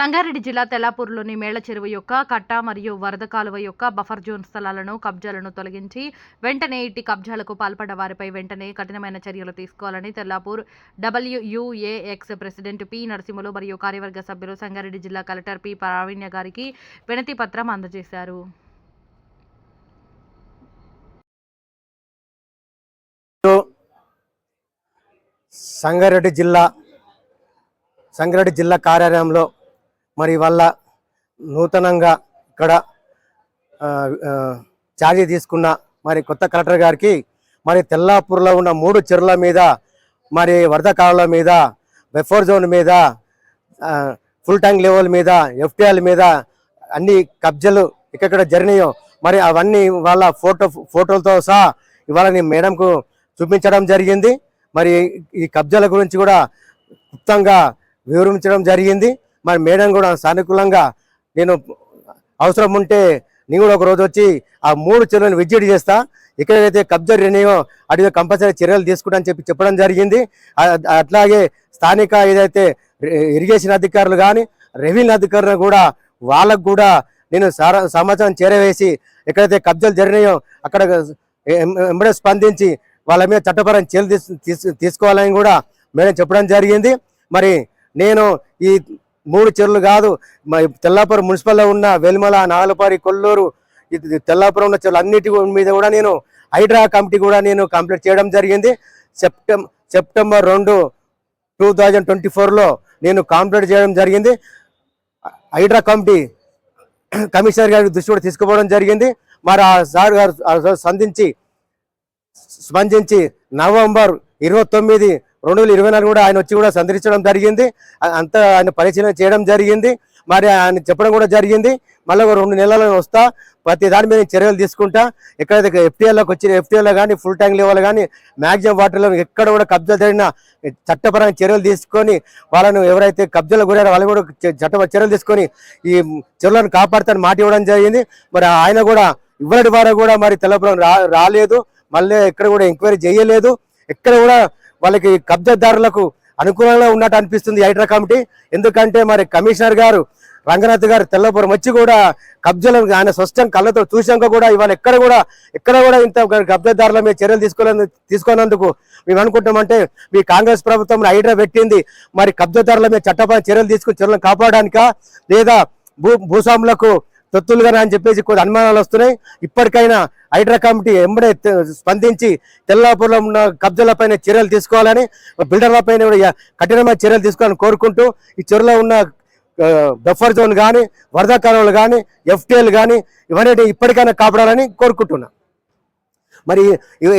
సంగారెడ్డి జిల్లా తెల్లాపూర్లోని మేళ్ళ చెరువు యొక్క కట్ట మరియు వరద కాలువ యొక్క బఫర్ జోన్ స్థలాలను కబ్జాలను తొలగించి వెంటనే ఇట్టి కబ్జాలకు పాల్పడ్డ వారిపై వెంటనే కఠినమైన చర్యలు తీసుకోవాలని Tellapur WUAX president P Narasimhulu మరియు కార్యవర్గ సభ్యులు సంగారెడ్డి జిల్లా కలెక్టర్ పి ప్రావీణ్య గారికి వినతి పత్రం అందజేశారు. సంగారెడ్డి జిల్లా సంగారెడ్డి జిల్లా కార్యాలయంలో మరి వల్ల నూతనంగా ఇక్కడ ఛార్జీ తీసుకున్న మరి కొత్త కలెక్టర్ గారికి మరి తెల్లాపూర్లో ఉన్న మూడు చెరువుల మీద మరి వరద కాలువల మీద బెఫోర్ జోన్ మీద ఫుల్ ట్యాంక్ లెవెల్ మీద ఎఫ్టీఎల్ మీద అన్ని కబ్జాలు ఇక్కడ జరిగినాయో మరి అవన్నీ వాళ్ళ ఫోటో ఫోటోలతో సహా ఇవాళ నేను మేడంకు చూపించడం జరిగింది. మరి ఈ కబ్జాల గురించి కూడా క్లుప్తంగా వివరించడం జరిగింది. మరి మేడం కూడా సానుకూలంగా నేను అవసరం ఉంటే నేను కూడా ఒక రోజు వచ్చి ఆ మూడు చెరువులను విజిట్ చేస్తా. ఎక్కడైతే కబ్జా రినయో అడిగితే కంపల్సరీ చర్యలు తీసుకుంటా చెప్పి చెప్పడం జరిగింది. అట్లాగే స్థానిక ఏదైతే ఇరిగేషన్ అధికారులు కానీ రెవెన్యూ అధికారులు కూడా వాళ్ళకు కూడా నేను సారా సమాచారం చేరవేసి ఎక్కడైతే కబ్జాలు జరిగినాయో అక్కడ ఎంబడే స్పందించి వాళ్ళ మీద చట్టపరం చర్యలు తీసు- తీసుకోవాలని కూడా మేడం చెప్పడం జరిగింది. మరి నేను ఈ మూడు చెరువులు కాదు మ- తెల్లాపురం మున్సిపల్లో ఉన్న వెల్మల నాగలపారి కొల్లూరు ఇది తెల్లాపురం ఉన్న చెరువులు అన్నిటి మీద కూడా నేను హైడ్రా కమిటీ కూడా నేను కంప్లీట్ చేయడం జరిగింది. సెప్టెం సెప్టెంబర్ రెండు టూ థౌజండ్ ట్వంటీ ఫోర్లో నేను కంప్లీట్ చేయడం జరిగింది. హైడ్రా కమిటీ కమిషనర్ గారి దృష్టి కూడా తీసుకుపోవడం జరిగింది. మరి ఆ సార్ గారు సంధించి స్పందించి నవంబర్ ఇరవై తొమ్మిది రెండు వేల ఇరవై నాలుగు కూడా ఆయన వచ్చి కూడా సందర్శించడం జరిగింది. అంత ఆయన పరిశీలన చేయడం జరిగింది. మరి ఆయన చెప్పడం కూడా జరిగింది. మళ్ళీ రెండు నెలల్లో వస్తా. ప్రతి దాని మీద చర్యలు తీసుకుంటా. ఎక్కడైతే ఎఫ్టీఎల్లోకి వచ్చిన ఎఫ్టీఎల్లో కానీ ఫుల్ ట్యాంక్ లెవెల్ కానీ మ్యాక్సిమం వాటర్లో ఎక్కడ కూడా కబ్జా జరిగిన చట్టపరమైన చర్యలు తీసుకొని వాళ్ళను ఎవరైతే కబ్జాలు గురైన వాళ్ళు కూడా చట్టపర చర్యలు తీసుకొని ఈ చెరువులను కాపాడుతాను మాట ఇవ్వడం జరిగింది. మరి ఆయన కూడా ఇవ్వడం ద్వారా కూడా మరి తెల్లపురం రా రాలేదు. మళ్ళీ ఎక్కడ కూడా ఎంక్వైరీ చేయలేదు. ఎక్కడ కూడా వాళ్ళకి కబ్జాదారులకు అనుకూలంగా ఉన్నట్టు అనిపిస్తుంది హైడ్రా కమిటీ. ఎందుకంటే మరి కమిషనర్ గారు రంగనాథ్ గారు తెల్లపురం వచ్చి కూడా కబ్జాలను ఆయన స్పష్టం కళ్ళతో చూశాక కూడా ఇవాళ ఎక్కడ కూడా ఎక్కడ కూడా ఇంత కబ్జాదారుల మీద చర్యలు తీసుకోలేదు తీసుకున్నందుకు మేము అనుకుంటామంటే మీ కాంగ్రెస్ ప్రభుత్వం హైడ్రా పెట్టింది. మరి కబ్జాదారుల మీద చట్టపరమైన చర్యలు తీసుకుని చర్యలను కాపాడడానిక లేదా భూ భూస్వాములకు తొత్తులుగా అని చెప్పేసి కొన్ని అనుమానాలు వస్తున్నాయి. ఇప్పటికైనా హైడ్రా కమిటీ ఎంబడే స్పందించి తెల్లాపూర్లో ఉన్న కబ్జాలపైన చర్యలు తీసుకోవాలని బిల్డర్లపైన కూడా కఠినమైన చర్యలు తీసుకోవాలని కోరుకుంటూ ఈ చెరువులో ఉన్న బఫర్ జోన్ కానీ వరదాకాలంలో కానీ ఎఫ్టీఎల్ కానీ ఇవన్నీ ఇప్పటికైనా కాపాడాలని కోరుకుంటున్నా. మరి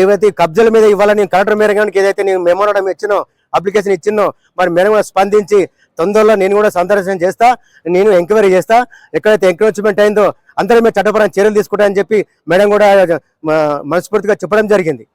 ఏవైతే కబ్జాల మీద ఇవ్వాలని కలెక్టర్ మేరకు ఏదైతే నేను మెమోరాండం ఇచ్చినో అప్లికేషన్ ఇచ్చినో మరి మేడం కూడా స్పందించి తొందరలో నేను కూడా సందర్శన చేస్తా నేను ఎంక్వైరీ చేస్తా. ఎక్కడైతే ఎంక్రోచ్మెంట్ అయిందో అందరి మీద చట్టపరమైన చర్యలు తీసుకుంటా అని చెప్పి మేడం కూడా మనస్ఫూర్తిగా చెప్పడం జరిగింది.